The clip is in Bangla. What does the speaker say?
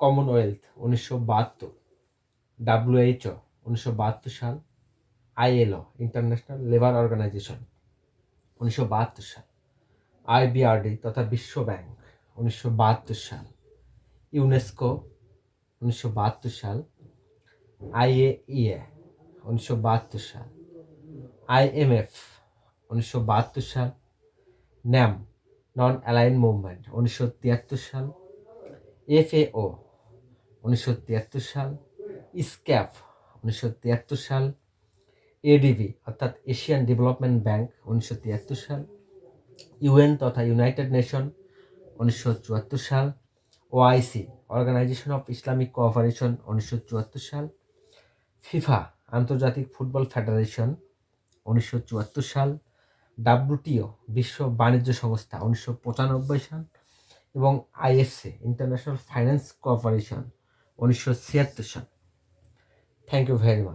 কমনওয়েলথ উনিশশো বাহাত্তর ডাব্লিউএইচও উনিশশো বাহাত্তর সাল আইএলও ইন্টারন্যাশনাল লেবার অর্গানাইজেশন উনিশশো বাহাত্তর সাল আইবিআরডি তথা বিশ্ব ব্যাংক, উনিশশো বাহাত্তর সাল ইউনেস্কো উনিশশো বাহাত্তর সাল আইএইএ উনিশশো বাহাত্তর সাল আইএমএফ উনিশশো বাহাত্তর সাল ন্যাম নন অ্যালাইন মুভমেন্ট উনিশশো তিয়াত্তর সাল এফএও উনিশশো তিয়াত্তর সাল ইস্ক্যাপ উনিশশো তিয়াত্তর সাল, এডিবি অর্থাৎ এশিয়ান ডেভেলপমেন্ট ব্যাংক উনিশশো তিয়াত্তর সাল, ইউএন তথা ইউনাইটেড নেশন উনিশশো চুয়াত্তর সাল, OIC organisation of Islamic cooperation উনিশশো চুয়াত্তর সাল, ফিফা আন্তর্জাতিক ফুটবল ফেডারেশন উনিশশো চুয়াত্তর সাল ডাব্লুটিও বিশ্ব বাণিজ্য সংস্থা উনিশশো পঁচানব্বই সাল, এবং আইএফসি, ইন্টারন্যাশনাল ফাইন্যান্স কোঅপারেশন উনিশশো ছিয়াত্তর সাল। Thank you very much